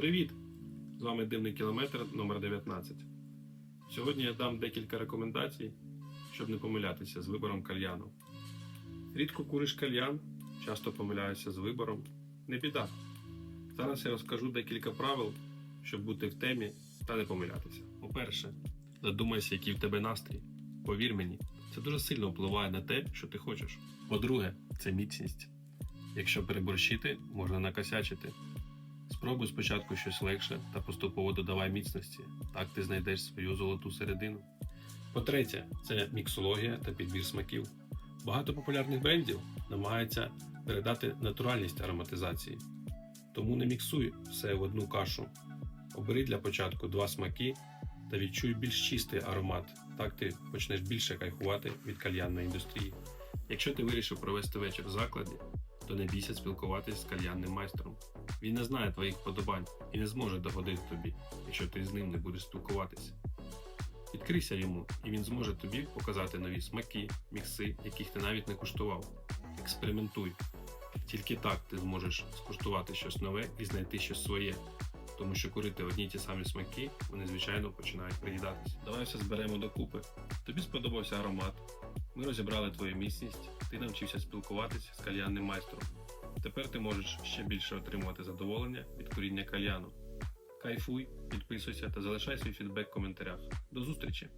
Привіт! З вами Дивний кілометр номер 19 Сьогодні я дам декілька рекомендацій, щоб не помилятися з вибором кальяну. Рідко куриш кальян, часто помиляюся з вибором. Не біда. Зараз я розкажу декілька правил, щоб бути в темі та не помилятися. По-перше, задумайся, який в тебе настрій. Повір мені, це дуже сильно впливає на те, що ти хочеш. По-друге, це міцність. Якщо переборщити, можна накосячити. Спробуй спочатку щось легше та поступово додавай міцності. Так ти знайдеш свою золоту середину. По-третє, це міксологія та підбір смаків. Багато популярних брендів намагаються передати натуральність ароматизації. Тому не міксуй все в одну кашу. Обери для початку два смаки та відчуй більш чистий аромат. Так ти почнеш більше кайфувати від кальянної індустрії. Якщо ти вирішив провести вечір в закладі, то не бійся спілкуватись з кальянним майстром. Він не знає твоїх вподобань і не зможе догодити тобі, якщо ти з ним не будеш спілкуватися. Відкрийся йому, і він зможе тобі показати нові смаки, мікси, яких ти навіть не куштував. Експериментуй. Тільки так ти зможеш скуштувати щось нове і знайти щось своє. Тому що курити одні й ті самі смаки, вони звичайно починають приїдатися. Давай все зберемо докупи. Тобі сподобався аромат. Ми розібрали твою міцність, ти навчився спілкуватися з кальянним майстром. Тепер ти можеш ще більше отримувати задоволення від куріння кальяну. Кайфуй, підписуйся та залишай свій фідбек в коментарях. До зустрічі!